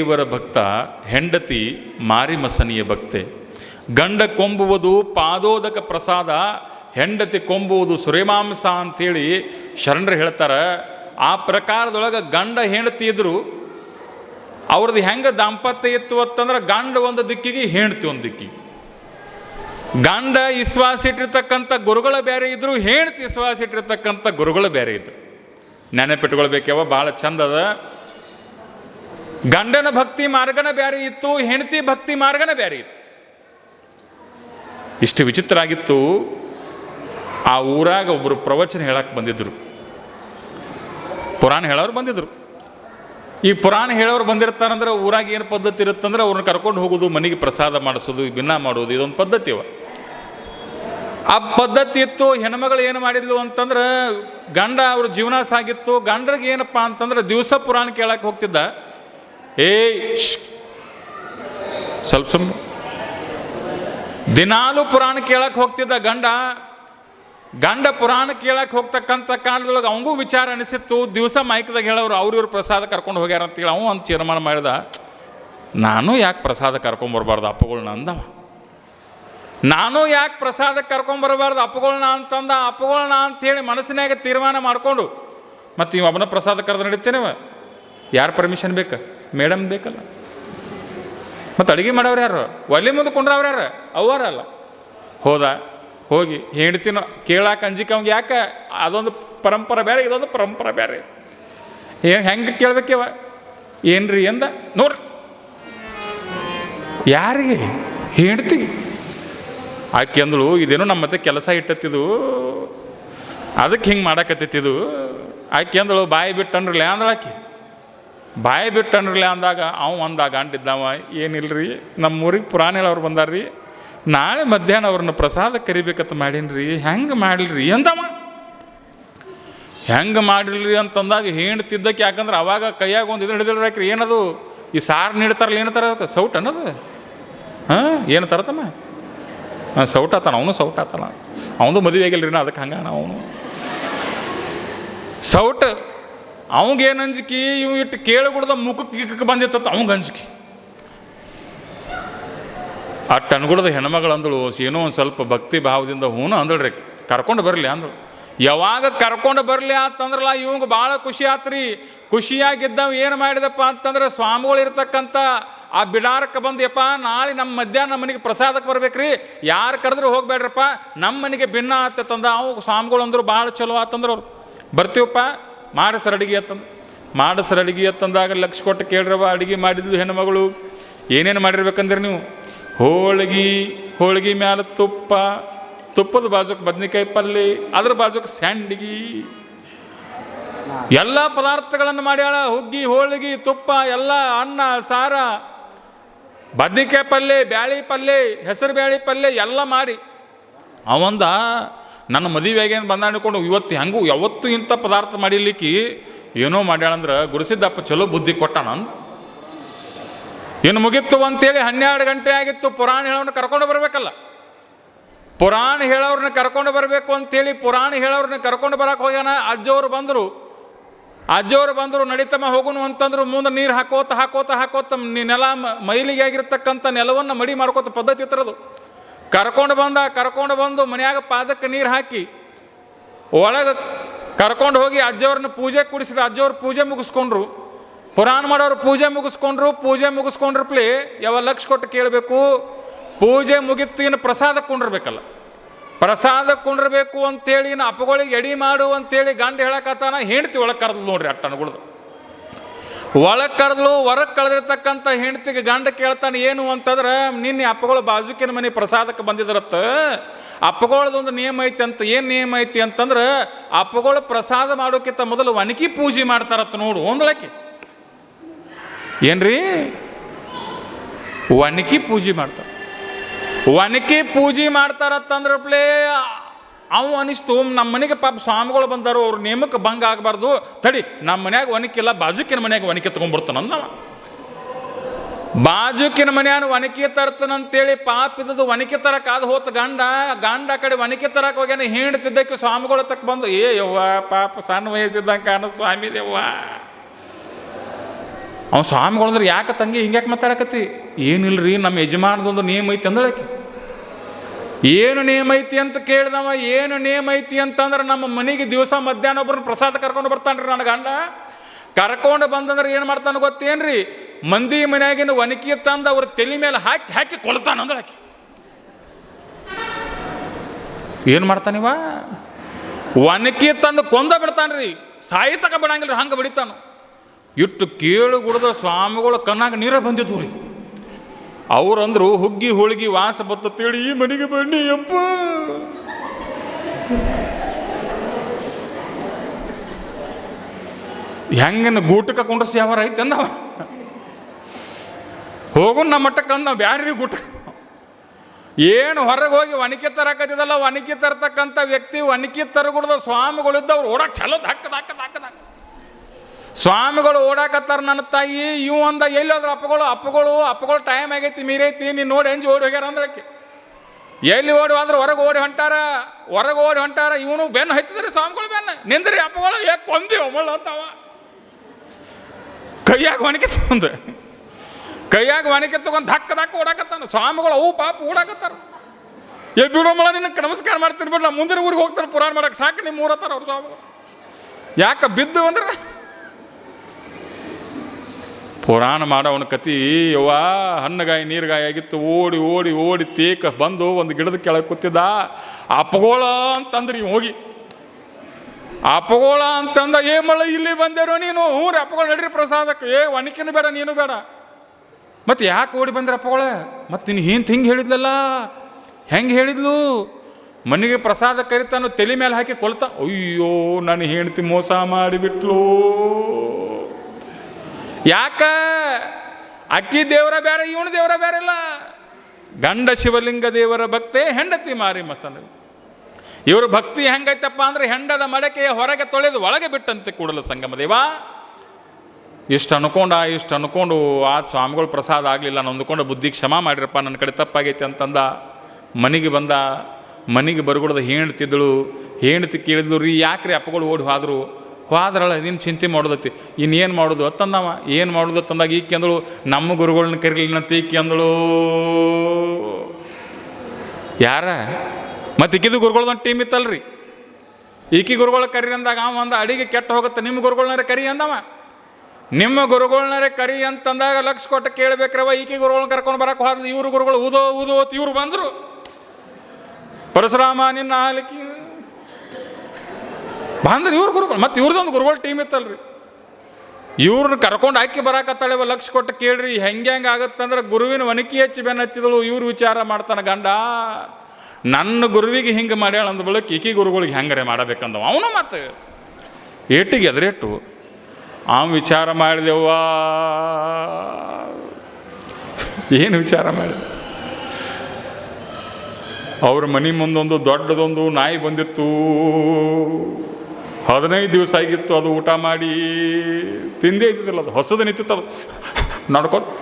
ಇವರ ಭಕ್ತ, ಹೆಂಡತಿ, ಮಾರಿಮಸನಿಯ ಭಕ್ತೆ. ಗಂಡ ಕೊಂಬುವುದು ಪಾದೋದಕ ಪ್ರಸಾದ, ಹೆಂಡತಿ ಕೊಂಬುವುದು ಸುರೇಮಾಂಸ ಅಂಥೇಳಿ ಶರಣರು ಹೇಳ್ತಾರೆ. ಆ ಪ್ರಕಾರದೊಳಗೆ ಗಂಡ ಹೆಂಡತಿ ಇದ್ರು, ಅವ್ರದ್ದು ಹೆಂಗೆ ದಾಂಪತ್ಯ ಇತ್ತು ಅಂತಂದ್ರೆ ಗಂಡ ಒಂದು ದಿಕ್ಕಿಗೆ, ಹೆಂಡತಿ ಒಂದು ದಿಕ್ಕಿಗೆ. ಗಂಡ ಇಟ್ಟಿರ್ತಕ್ಕಂಥ ಗುರುಗಳ ಬೇರೆ ಇದ್ರು, ಹೆಂಡತಿ ಇಟ್ಟಿರ್ತಕ್ಕಂಥ ಗುರುಗಳು ಬೇರೆ ಇದ್ರು. ನೆನಪಿಟ್ಕೊಳ್ಬೇಕವ ಭಾಳ ಚಂದದ ಗಂಡನ ಭಕ್ತಿ ಮಾರ್ಗನ ಬೇರೆ ಇತ್ತು, ಹೆಂಡತಿ ಭಕ್ತಿ ಮಾರ್ಗನ ಬೇರೆ ಇತ್ತು. ಇಷ್ಟು ವಿಚಿತ್ರ ಆಗಿತ್ತು, ಆ ಊರಾಗ ಒಬ್ಬರು ಪ್ರವಚನ ಹೇಳಕ್ಕೆ ಬಂದಿದ್ದರು ಪುರಾಣ ಹೇಳೋರು ಬಂದಿದ್ರು. ಈ ಪುರಾಣ ಹೇಳೋರು ಬಂದಿರ್ತಾರಂದ್ರೆ ಊರಾಗ ಏನು ಪದ್ಧತಿ ಇರುತ್ತಂದ್ರೆ ಅವ್ರನ್ನ ಕರ್ಕೊಂಡು ಹೋಗೋದು, ಮನೆಗೆ ಪ್ರಸಾದ ಮಾಡಿಸೋದು ಭಿನ್ನ ಮಾಡೋದು, ಇದೊಂದು ಪದ್ಧತಿ ಅವ. ಆ ಪದ್ಧತಿ ಇತ್ತು, ಹೆಣ್ಮಗಳು ಏನು ಮಾಡಿದ್ಲು ಅಂತಂದ್ರೆ ಗಂಡ ಅವ್ರ ಜೀವನ ಸಾಗಿತ್ತು, ಗಂಡರಿಗೆ ಏನಪ್ಪ ಅಂತಂದ್ರೆ ದಿವಸ ಪುರಾಣ ಕೇಳಕ್ಕೆ ಹೋಗ್ತಿದ್ದ. ಶ್ಶ್. ಸ್ವಲ್ಪ ಸುಮ್ಮ ದಿನಾಲು ಪುರಾಣ ಕೇಳಕ್ಕೆ ಹೋಗ್ತಿದ್ದ ಗಂಡ ಗಂಡ ಪುರಾಣ ಕೇಳಕ್ಕೆ ಹೋಗ್ತಕ್ಕಂಥ ಕಾಲದೊಳಗೆ ಅವಂಗೂ ವಿಚಾರ ಅನಿಸಿತ್ತು. ದಿವಸ ಮೈಕ್ದಾಗ ಹೇಳೋರು, ಅವ್ರ ಇವ್ರು ಪ್ರಸಾದ ಕರ್ಕೊಂಡು ಹೋಗ್ಯಾರ ಅಂತೇಳಿ ಅವನು ಒಂದು ತೀರ್ಮಾನ ಮಾಡಿದ. ನಾನು ಯಾಕೆ ಪ್ರಸಾದ ಕರ್ಕೊಂಬರ್ಬಾರ್ದು ಅಪ್ಪಗಳನ್ನ ಅಂದವ ನಾನು ಯಾಕೆ ಪ್ರಸಾದ ಕರ್ಕೊಂಬರಬಾರ್ದು ಅಪ್ಪಗಳನ್ನ ಅಂತಂದ? ಅಪ್ಪಗಳ್ನ ಅಂತೇಳಿ ಮನಸ್ಸಿನಾಗ ತೀರ್ಮಾನ ಮಾಡಿಕೊಂಡು, ಮತ್ತು ಇವ ಒಬ್ಬನ ಪ್ರಸಾದ ಕರೆದು ನಡೀತೇನೆ ಯಾರು ಪರ್ಮಿಷನ್ ಬೇಕು? ಮೇಡಮ್ ಬೇಕಲ್ಲ. ಮತ್ತು ಅಡುಗೆ ಮಾಡೋರು ಯಾರು? ಒಲೆ ಮುಂದೆ ಕೊಂಡ್ರವ್ರು ಯಾರು? ಅವರಲ್ಲ ಹೋದ, ಹೋಗಿ, ಹೆಂಡ್ತಿನ ಕೇಳಾಕ ಅಂಜಿಕೆ ಯಾಕೆ? ಅದೊಂದು ಪರಂಪರೆ ಬೇರೆ, ಇದೊಂದು ಪರಂಪರೆ ಬೇರೆ. ಹೆಂಗೆ ಕೇಳ್ಬೇಕಿವ ಏನ್ರಿ ಎಂದ? ನೋಡ್ರಿ. ಯಾರಿಗೆ? ಹೆಂಡ್ತಿ ಆಕೆ ಅಂದಳು, ಇದೇನೋ ನಮ್ಮ ಮತ್ತೆ ಕೆಲಸ ಇಟ್ಟತ್ತಿದು. ಅದಕ್ಕೆ ಹಿಂಗೆ ಮಾಡಾಕತ್ತಿದ್ದು ಆಕೆ ಅಂದಳು, ಬಾಯಿ ಬಿಟ್ಟನ್ರಲ್ಲ ಅಂದಳು ಆಕೆ ಬಾಯಿ ಬಿಟ್ಟನ್ರಲ್ಲ ಅಂದಾಗ, ಅವ ಅಂದಾಗ ಅಂಟಿದ್ದಾವ ಏನಿಲ್ರಿ? ನಮ್ಮೂರಿಗೆ ಪುರಾಣ ಹೇಳೋರು ಬಂದಾರ್ರಿ. ನಾಳೆ ಮಧ್ಯಾಹ್ನ ಅವ್ರನ್ನ ಪ್ರಸಾದ ಕರಿಬೇಕಂತ ಮಾಡೀನ್ರಿ? ಹೆಂಗೆ ಮಾಡಲ್ರಿ ಅಂದವ. ಹೆಂಗೆ ಮಾಡಿಲ್ರಿ ಅಂತಂದಾಗ ಹೇಳ್ತಿದ್ದಕ್ಕೆ ಯಾಕಂದ್ರೆ ಅವಾಗ ಕೈಯಾಗ ಒಂದು ಇದು ಹಿಡಿದಿಳ್ರಾಕ್ರಿ ಏನದು? ಈ ಸಾರು ನೀಡ್ತಾರಲ್ಲ, ಏನು ತರ ಸೌಟ್ ಅನ್ನೋದು? ಹಾಂ, ಏನು ತರತಮ್ಮ ಹಾಂ, ಸೌಟ್ ಆತಾನ, ಅವನು ಸೌಟ್ ಆತಾನ. ಅವನು ಮದುವೆ ಆಗಿಲ್ರಿ ನಾ ಅದಕ್ಕೆ ಹಂಗಾನ ಅವನು. ಸೌಟ್ ಅವಂಗೇನು ಅಂಜಿಕೆ? ಇವು ಇಟ್ಟು ಕೇಳಗುಡ್ದ ಮುಖಕ್ಕೆ ಗಿಕ್ಕಕ್ಕೆ ಬಂದಿತ್ತ ಅವಂಗ ಅಂಜಿಕೆ. ಆ ಟನ್ಗುಡದ ಹೆಣ್ಮಗಳು ಅಂದಳು ಏನೋ ಒಂದು ಸ್ವಲ್ಪ ಭಕ್ತಿ ಭಾವದಿಂದ ಹೂನು ರೀ. ಕರ್ಕೊಂಡು ಬರಲಿ ಅಂದಳು. ಯಾವಾಗ ಕರ್ಕೊಂಡು ಬರಲಿ ಅಂತಂದ್ರಲ್ಲ, ಇವಂಗೆ ಭಾಳ ಖುಷಿ ಆತ್ರಿ. ಖುಷಿಯಾಗಿದ್ದವು ಏನು ಮಾಡಿದಪ್ಪ ಅಂತಂದ್ರೆ ಸ್ವಾಮಿಗಳು ಇರ್ತಕ್ಕಂಥ ಆ ಬಿಡಾರಕ್ಕೆ ಬಂದ್ಯಪ್ಪ ನಾಳೆ ನಮ್ಮ ಮಧ್ಯಾಹ್ನ ನಮ್ಮ ಮನೆಗೆ ಪ್ರಸಾದಕ್ಕೆ ಬರ್ಬೇಕ್ರಿ. ಯಾರು ಕರೆದ್ರು ಹೋಗ್ಬೇಡ್ರಪ್ಪ ನಮ್ಮ ಮನೆಗೆ ಭಿನ್ನ ತಂದ ಅವು ಸ್ವಾಮಿಗಳು ಅಂದರು ಭಾಳ ಚಲೋ ಆತಂದ್ರೆ ಅವ್ರು ಬರ್ತೀವಪ್ಪ? ಮಾಡಿಸ್ರ ಅಡಿಗೆ ಅತ್ತಂದು ಸರ್ ಅಡುಗೆ ಅತ್ತಂದಾಗ ಲಕ್ಷ ಕೊಟ್ಟು ಕೇಳ್ರವ ಅಡುಗೆ ಮಾಡಿದ್ವಿ ಹೆಣ್ಮಗಳು. ಏನೇನು ಮಾಡಿರ್ಬೇಕಂದ್ರೆ ನೀವು? ಹೋಳ್ಗಿ ಹೋಳ್ಗಿ ಮ್ಯಾಲ ತುಪ್ಪ, ತುಪ್ಪದ ಬಾಜುಕ್ ಬದ್ನಿಕಾಯಿ ಪಲ್ಯ ಅದ್ರ ಬಾಜುಕ್ ಸ್ಯಾಂಡಿಗೆ. ಎಲ್ಲ ಪದಾರ್ಥಗಳನ್ನು ಮಾಡ್ಯಾಳ. ಹುಗ್ಗಿ, ಹೋಳಿಗೆ, ತುಪ್ಪ, ಎಲ್ಲ ಅನ್ನ, ಸಾರ, ಬದ್ನಿಕಾಯಿ ಪಲ್ಯ ಬ್ಯಾಳಿ ಪಲ್ಯ ಹೆಸರು ಬ್ಯಾಳಿ ಪಲ್ಯ ಎಲ್ಲ ಮಾಡಿ. ಅವಂದ ನನ್ನ ಮದುವೆಗೆ ಏನು ಬಂದ ಅನ್ಕೊಂಡು ಇವತ್ತು ಹೆಂಗೂ ಯಾವತ್ತು ಇಂಥ ಪದಾರ್ಥ ಮಾಡಿಲಿಕ್ಕೆ ಏನೋ ಮಾಡ್ಯಾಳಂದ್ರೆ ಗುರುಸಿದ್ದಪ್ಪ ಚಲೋ ಬುದ್ಧಿ ಕೊಟ್ಟಾನ ಅಂದ. ಇನ್ನು ಮುಗಿತ್ತು ಅಂತೇಳಿ ಹನ್ನೆರಡು ಗಂಟೆ ಆಗಿತ್ತು, ಪುರಾಣ ಹೇಳೋನ್ನ ಕರ್ಕೊಂಡು ಬರಬೇಕಲ್ಲ. ಪುರಾಣ ಹೇಳೋರನ್ನ ಕರ್ಕೊಂಡು ಬರಬೇಕು ಅಂತೇಳಿ ಪುರಾಣ ಹೇಳೋರನ್ನ ಕರ್ಕೊಂಡು ಬರಕ್ಕೆ ಹೋಗ್ಯಾನ ಅಜ್ಜವರು ಬಂದರು. ಅಜ್ಜವರು ಬಂದರು, ನಡಿತಮ್ಮ ಹೋಗುನು ಅಂತಂದ್ರು, ಮುಂದೆ ನೀರು ಹಾಕೋತ ಹಾಕೋತ ಹಾಕೋತ ನೆಲ ಮೈಲಿಗೆ ಆಗಿರ್ತಕ್ಕಂಥ ನೆಲವನ್ನು ಮಡಿ ಮಾಡ್ಕೋತ ಪದ್ಧತಿ ಇತ್ತರದು. ಕರ್ಕೊಂಡು ಬಂದ, ಕರ್ಕೊಂಡು ಬಂದು ಮನ್ಯಾಗ ಪಾದಕ್ಕೆ ನೀರು ಹಾಕಿ ಒಳಗೆ ಕರ್ಕೊಂಡು ಹೋಗಿ ಅಜ್ಜವ್ರನ್ನ ಪೂಜೆ ಕುಡಿಸಿದ ಅಜ್ಜವ್ರು ಪೂಜೆ ಮುಗಿಸ್ಕೊಂಡ್ರು. ಪುರಾಣ ಮಾಡೋರು ಪೂಜೆ ಮುಗಿಸ್ಕೊಂಡ್ರು, ಪೂಜೆ ಮುಗಿಸ್ಕೊಂಡ್ರ ಪ್ಲೇ ಯಾವ ಲಕ್ಷ ಕೊಟ್ಟು ಕೇಳಬೇಕು? ಪೂಜೆ ಮುಗಿತು ಇನ್ನು ಪ್ರಸಾದ ಕೊಂಡಿರ್ಬೇಕಲ್ಲ. ಪ್ರಸಾದ ಕೊಂಡಿರ್ಬೇಕು ಅಂತೇಳಿ ಇನ್ನು ಅಪ್ಪಗಳಿಗೆ ಎಡಿ ಮಾಡು ಅಂತೇಳಿ ಗಂಡ ಹೇಳಕತ್ತಾನ, ಹೆಂಡ್ತಿ ಒಳಗೆ ಕರೆದು ನೋಡ್ರಿ ಅಟ್ಟಣಗಳ್ದು. ಒಳಗೆ ಕರೆದ್ಲು, ಹೊರಗೆ ಕಳೆದಿರ್ತಕ್ಕಂಥ ಹೆಂಡತಿಗೆ ಗಂಡ ಕೇಳ್ತಾನೆ, ಏನು ಅಂತಂದ್ರೆ, ನಿನ್ನೆ ಅಪ್ಪಗಳು ಬಾಜುಕಿನ ಮನೆ ಪ್ರಸಾದಕ್ಕೆ ಬಂದಿದ್ರತ್ತ, ಅಪ್ಪಗಳದೊಂದು ನಿಯಮ ಐತಿ ಅಂತ, ಏನು ನಿಯಮ ಐತಿ ಅಂತಂದ್ರೆ, ಅಪ್ಪಗಳು ಪ್ರಸಾದ ಮಾಡೋಕ್ಕಿಂತ ಮೊದಲು ಒನಕಿ ಪೂಜೆ ಮಾಡ್ತಾರತ್ತ ನೋಡು ಒಂದಳಕ್ಕೆ ಏನ್ರಿ? ಒನಕಿ ಪೂಜೆ ಮಾಡ್ತಾರೆ. ಒನಕಿ ಪೂಜೆ ಮಾಡ್ತಾರತ್ತಂದ್ರೆ ಪ್ಲೇ ಅವು ಅನಿಸ್ತು ನಮ್ಮ ಮನೆಗೆ ಪಾಪ ಸ್ವಾಮಿಗಳು ಬಂದರು, ಅವ್ರ ನೇಮಕ್ಕೆ ಭಂಗ ಆಗಬಾರ್ದು. ತಡಿ ನಮ್ಮ ಮನ್ಯಾಗ ಒನಕಿಲ್ಲ ಬಾಜುಕಿನ ಮನ್ಯಾಗ ಒನಕೆ ಅಂದ ಬಾಜುಕಿನ ಮನ್ಯಾನ ಒನಕೆ ತರ್ತನಂತೇಳಿ ಪಾಪ ಇದ್ದದ್ದು ಒನಕೆ ತರಕ್ಕೆ ಆದ ಹೋತ ಗಂಡ. ಗಂಡ ಕಡೆ ಒನಕೆ ತರಕ್ಕೆ ಹೋಗ್ಯಾನ ಹೇಳ್ತಿದ್ದಕ್ಕೆ ಸ್ವಾಮಿಗಳು ತಕ್ಕ ಬಂದು, ಏ ಯವ್ವ, ಪಾಪ ಸಣ್ಣ ವಯಸ್ಸಿದ್ದಂಗೆ ಕಾಣ ಸ್ವಾಮಿ ದೇವ್ವ ಅವ್ನು ಸ್ವಾಮಿಗಳಂದ್ರೆ ಯಾಕೆ ತಂಗಿ ಹಿಂಗ್ಯಾಕೆ ಮಾತಾಡಕತ್ತಿ? ಏನಿಲ್ರಿ ನಮ್ಮ ಯಜಮಾನದೊಂದು ನೇಮ್ ಐತೆ ಅಂದಳಕ್ಕೆ ಏನು ನೇಮ ಐತಿ ಅಂತ ಕೇಳಿದವ, ಏನು ನೇಮ ಐತಿ ಅಂತಂದ್ರೆ ನಮ್ಮ ಮನೆಗೆ ದಿವಸ ಮಧ್ಯಾಹ್ನ ಒಬ್ಬರನ್ನ ಪ್ರಸಾದ ಕರ್ಕೊಂಡು ಬರ್ತಾನ್ರಿ ನನ್ನ ಗಂಡ. ಕರ್ಕೊಂಡು ಬಂದಂದ್ರೆ ಏನು ಮಾಡ್ತಾನೆ ಗೊತ್ತೇನ್ರಿ? ಮಂದಿ ಮನೆಯಾಗಿನ ಒನಕಿ ತಂದು ಅವ್ರ ತಲೆ ಮೇಲೆ ಹಾಕಿ ಹಾಕಿ ಕೊಳ್ತಾನ ಹಾಕಿ ಏನು ಮಾಡ್ತಾನಿವ ಒನಕಿ ತಂದು ಕೊಂದ ಬಿಡ್ತಾನ್ರಿ. ಸಾಯಿ ತಕ ಬಿಡಂಗಿಲ್ಲ ಹಂಗೆ ಬಿಡಿತಾನು. ಇಟ್ಟು ಕೇಳು ಗುಡ್ದ ಸ್ವಾಮಿಗಳು ಕಣ್ಣಾಗ ನೀರ ಬಂದಿದ್ವು ರೀ. ಅವ್ರಂದ್ರು ಹುಗ್ಗಿ ಹೋಳಿಗೆ ವಾಸ ಬತ್ತೇಳಿ ಈ ಮನೆಗೆ ಬನ್ನಿ ಅಪ್ಪ. ಹೆಂಗನ ಗೂಟಕ್ಕೆ ಕುಂಡ್ರಸಿ ಯಾವ ಐತೆ ಅಂದವ? ಹೋಗು ನಮ್ಮ ಮಟ್ಟಕ್ಕೆ ಅಂದ, ಬ್ಯಾಡ್ರಿ ಗೂಟ ಏನು ಹೊರಗೆ ಹೋಗಿ ಒನಕೆ ತರಕತ್ತಿದಲ್ಲ ಒನಕೆ ತರತಕ್ಕಂಥ ವ್ಯಕ್ತಿ ಒನಕೆ ತರಗುಡ್ದ ಸ್ವಾಮಿಗಳಿದ್ದವ್ರು ಅವ್ರು ಓಡಾಕ್ ಚಲೋ ಧಕ್ಕ ಧಕ್ಕ ಧಕ್ಕ ಸ್ವಾಮಿಗಳು ಓಡಾಕತ್ತಾರ ನನ್ನ ತಾಯಿ, ಇವು ಅಂದ ಎಲ್ಲಿ ಹೋದ್ರ ಅಪ್ಪಗಳು ಅಪ್ಪಗಳು ಅಪ್ಪಗಳು ಟೈಮ್ ಆಗೈತಿ, ಮೀರೈತಿ, ನೀನು ನೋಡಿ ಎಂಜಿ ಓಡಿ ಹೋಗ್ಯಾರ ಅಂದಳಕ್ಕೆ ಎಲ್ಲಿ ಓಡಿ ಅಂದ್ರೆ ಹೊರಗೆ ಓಡಿ ಹೊಂಟಾರ, ಹೊರಗೆ ಓಡಿ ಹೊಂಟಾರ, ಇವನು ಬೆನ್ನು ಹತ್ತಿದ್ರೆ ಸ್ವಾಮಿಗಳು ಬೆನ್ನು. ನಿಂದ್ರಿ ಅಪ್ಪಗಳು, ಏ ಕೊಂದಿ ಒಮ್ಮಳ ಅಂತಾವ. ಕೈಯಾಗ ಒಣಕೆ ತಗೊಂಡು, ಕೈಯಾಗ ಒಣಕೆ ತಗೊಂಡು ಧಕ್ಕ ಧಕ್ಕ ಓಡಾಕತ್ತಾನ. ಸ್ವಾಮಿಗಳು ಅವು ಪಾಪ ಓಡಾಕತ್ತಾರ. ಏ ಬಿಡೋಮಳ ನಿನ್ನ ನಮಸ್ಕಾರ ಮಾಡ್ತೀನಿ ಬಿಡ್ಲ ಮುಂದಿನ ಊರಿಗೆ ಹೋಗ್ತಾರೆ ಪುರಾಣ ಮಾಡಕ್ಕೆ ಸಾಕು, ನಿಮ್ಮ ಊರತ್ತಾರ ಅವ್ರು ಸ್ವಾಮಿಗಳು. ಯಾಕೆ ಬಿದ್ದು ಅಂದ್ರೆ ಪುರಾಣ ಮಾಡೋವನ ಕತಿ, ಯವ್ವ, ಹಣ್ಣುಗಾಯಿ, ನೀರುಗಾಯಿ ಆಗಿತ್ತು, ಓಡಿ ಓಡಿ ಓಡಿ ತೇಕ ಬಂದು ಒಂದು ಗಿಡದ ಕೆಳಗೆ ಕೂತಿದ್ದ. ಅಪಗೋಳ ಅಂತಂದ್ರಿ ಇವ್ ಹೋಗಿ. ಅಪಗೋಳ ಅಂತಂದ, ಏ ಮಳೆ ಇಲ್ಲಿ ಬಂದೇರೋ ನೀನು ಹ್ಞೂ ರೀ ನಡ್ರಿ ಪ್ರಸಾದಕ್ಕೆ. ಏ, ಒಣಕಿನ ಬೇಡ, ನೀನು ಬೇಡ. ಮತ್ತೆ ಯಾಕೆ ಓಡಿ ಬಂದ್ರೆ ಅಪ್ಪಗಳ ಮತ್ತೆ ನೀನು ಹಿಂತ ಹಿಂಗೆ ಹೇಳಿದ್ಲಲ್ಲ? ಹೆಂಗೆ ಹೇಳಿದ್ಲು? ಮನೆಗೆ ಪ್ರಸಾದ ಕರಿತಾನು, ತಲೆ ಮೇಲೆ ಹಾಕಿ ಕೊಳ್ತಾ, ಅಯ್ಯೋ ನನ್ನ ಹೆಂಡ್ತಿ ಮೋಸ ಮಾಡಿಬಿಟ್ಲು. ಯಾಕ? ಅಕ್ಕಿ ದೇವರ ಬೇರೆ ಇವನು ದೇವರ ಬೇರೆ ಇಲ್ಲ. ಗಂಡ ಶಿವಲಿಂಗ ದೇವರ ಭಕ್ತೆ, ಹೆಂಡತಿ ಮಾರಿ ಮಸನ ಇವರು ಭಕ್ತಿ ಹೆಂಗೈತಪ್ಪ ಅಂದ್ರೆ ಹೆಂಡದ ಮಡಕೆಯ ಹೊರಗೆ ತೊಳೆದು ಒಳಗೆ ಬಿಟ್ಟಂತೆ ಕೂಡಲ ಸಂಗಮ ದೇವ. ಇಷ್ಟು ಅನ್ಕೊಂಡ, ಇಷ್ಟು ಅನ್ಕೊಂಡು, ಆ ಸ್ವಾಮಿಗಳು ಪ್ರಸಾದ ಆಗಲಿಲ್ಲ ಅಂದ್ಕೊಂಡು ಬುದ್ಧಿ ಕ್ಷಮ ಮಾಡಿರಪ್ಪ ನನ್ನ ಕಡೆ ತಪ್ಪಾಗೈತೆ ಅಂತಂದ. ಮನೆಗೆ ಬಂದ, ಮನೆಗೆ ಬರ್ಗುಡ್ದ ಹೇಣ್ತಿದ್ದಳು ಹೆಣ್ತಿ ಕೇಳಿದ್ಲು ರೀ, ಯಾಕ್ರಿ ಅಪ್ಪಗಳು ಓಡಿ ಹೋದ್ರು? ಹೋದ್ರಲ್ಲ ಇದನ್ನು ಚಿಂತೆ ಮಾಡೋದತ್ತಿ. ಇನ್ನೇನು ಮಾಡೋದು? ಅತ್ತಂದವ. ಏನು ಮಾಡೋದು? ತಂದಾಗ ಈ ಅಂದಳು, ನಮ್ಮ ಗುರುಗಳನ್ನ ಕರೀಲಿನಂತ ಈ ಅಂದಳು. ಯಾರ? ಮತ್ತು ಈಕಿದು ಗುರುಗಳದೊಂದು ಟೀಮ್ ಇತ್ತಲ್ರಿ. ಈಕಿ ಗುರುಗಳ ಕರಿ ಅಂದಾಗ ಅವ ಒಂದು ಅಡಿಗೆ ಕೆಟ್ಟ ಹೋಗುತ್ತೆ. ನಿಮ್ಮ ಗುರುಗಳನ್ನಾರ ಕರಿ ಅಂದವ. ನಿಮ್ಮ ಗುರುಗಳನ್ನಾರ ಕರಿ ಅಂತಂದಾಗ ಲಕ್ಷ ಕೊಟ್ಟು ಕೇಳಬೇಕ್ರವ, ಈಕಿ ಗುರುಗಳನ್ನ ಕರ್ಕೊಂಡು ಬರಕ್ಕೆ ಹೋದ್ಲು. ಇವ್ರು ಗುರುಗಳು ಊದೋ ಊದೋ ಇವ್ರು ಬಂದರು. ಪರಶುರಾಮ ನಿನ್ನ ಹಾಲಿಕಿ ಬಂದ್ರೆ ಇವ್ರ ಗುರುಗಳು, ಮತ್ತು ಇವ್ರದೊಂದು ಗುರುಗಳ ಟೀಮ್ ಇತ್ತಲ್ರಿ. ಇವ್ರನ್ನ ಕರ್ಕೊಂಡು ಹಾಕಿ ಬರಾಕತ್ತಾಳೆ ಲಕ್ಷ ಕೊಟ್ಟು ಕೇಳ್ರಿ, ಹೆಂಗೆ ಹೆಂಗೆ ಆಗತ್ತಂದ್ರೆ ಗುರುವಿನ ಒನಕಿ ಹಚ್ಚಿ ಬೆನ್ನ ಹಚ್ಚಿದಳು, ಇವ್ರು ವಿಚಾರ ಮಾಡ್ತಾನೆ ಗಂಡ. ನನ್ನ ಗುರುವಿಗೆ ಹಿಂಗೆ ಮಾಡ್ಯಾಳ ಅಂದ ಬಳಿಕ ಈಕಿ ಗುರುಗಳಿಗೆ ಹೆಂಗರೆ ಮಾಡಬೇಕಂದವ. ಅವನು ಮತ್ತೆ ಏಟಿಗೆ ಎದುರೇಟು ಅವ ವಿಚಾರ ಮಾಡಿದೆವ್ವ. ಏನು ವಿಚಾರ ಮಾಡಿದೆ? ಅವ್ರ ಮನೆ ಮುಂದೊಂದು ದೊಡ್ಡದೊಂದು ನಾಯಿ ಬಂದಿತ್ತು. ಹದಿನೈದು ದಿವಸ ಆಗಿತ್ತು ಅದು ಊಟ ಮಾಡಿ. ತಿಂದೇ ಇದ್ದಿದ್ದಿಲ್ಲ ಅದು. ಹೊಸದು ನಿಂತಿತ್ತು ಅದು. ನೋಡ್ಕೊ.